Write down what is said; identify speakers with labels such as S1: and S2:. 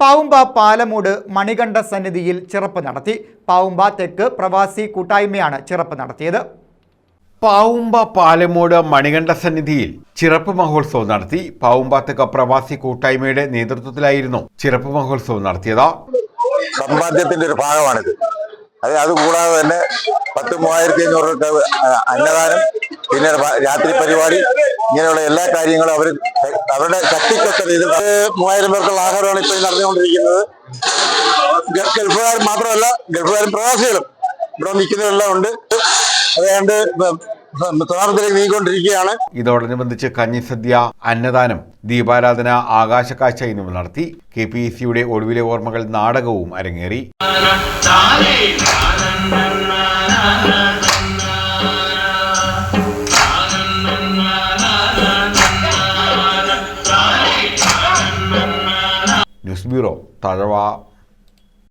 S1: പാവുമ്പ പാലമൂട് മണികണ്ഠ സന്നിധിയിൽ ചിറപ്പ് നടത്തി. പാവുമ്പ തെക്ക് പ്രവാസി കൂട്ടായ്മയാണ് ചിറപ്പ് നടത്തിയത്.
S2: പാവുമ്പ പാലമൂട് മണികണ്ഠ സന്നിധിയിൽ ചിറപ്പ് മഹോത്സവം നടത്തി. പാവുമ്പാത്തക്ക പ്രവാസി കൂട്ടായ്മയുടെ നേതൃത്വത്തിലായിരുന്നു ചിറപ്പ് മഹോത്സവം നടത്തിയത്.
S3: സമ്പാദ്യത്തിന്റെ ഒരു ഭാഗമാണിത്. അത് അതുകൂടാതെ തന്നെ പത്ത് മൂവായിരത്തി അഞ്ഞൂറ് രൂപ അന്നദാനം പിന്നെ രാത്രി പരിപാടി ഇങ്ങനെയുള്ള എല്ലാ കാര്യങ്ങളും അവർ അവരുടെ ശക്തിക്കൊത്ത രീതിയിൽ മൂവായിരം പേർക്കുള്ള ആഹാരമാണ് ഇപ്പോൾ നടന്നുകൊണ്ടിരിക്കുന്നത്. ഗൾഫുകാർ മാത്രമല്ല ഗൾഫുകാരും പ്രവാസികളും ഇവിടെ നിൽക്കുന്നവരെല്ലാം ഉണ്ട്. അതുകൊണ്ട് തുടർത്തിലേക്ക് നീങ്ങിക്കൊണ്ടിരിക്കുകയാണ്.
S2: ഇതോടനുബന്ധിച്ച് കഞ്ഞിസദ്യ അന്നദാനം ദീപാരാധന ആകാശക്കാഴ്ച എന്നിവ നടത്തി കെ പി എസ് സിയുടെ ഒടുവിലെ ഓർമ്മകൾ നാടകവും അരങ്ങേറി. News bureau Thazhava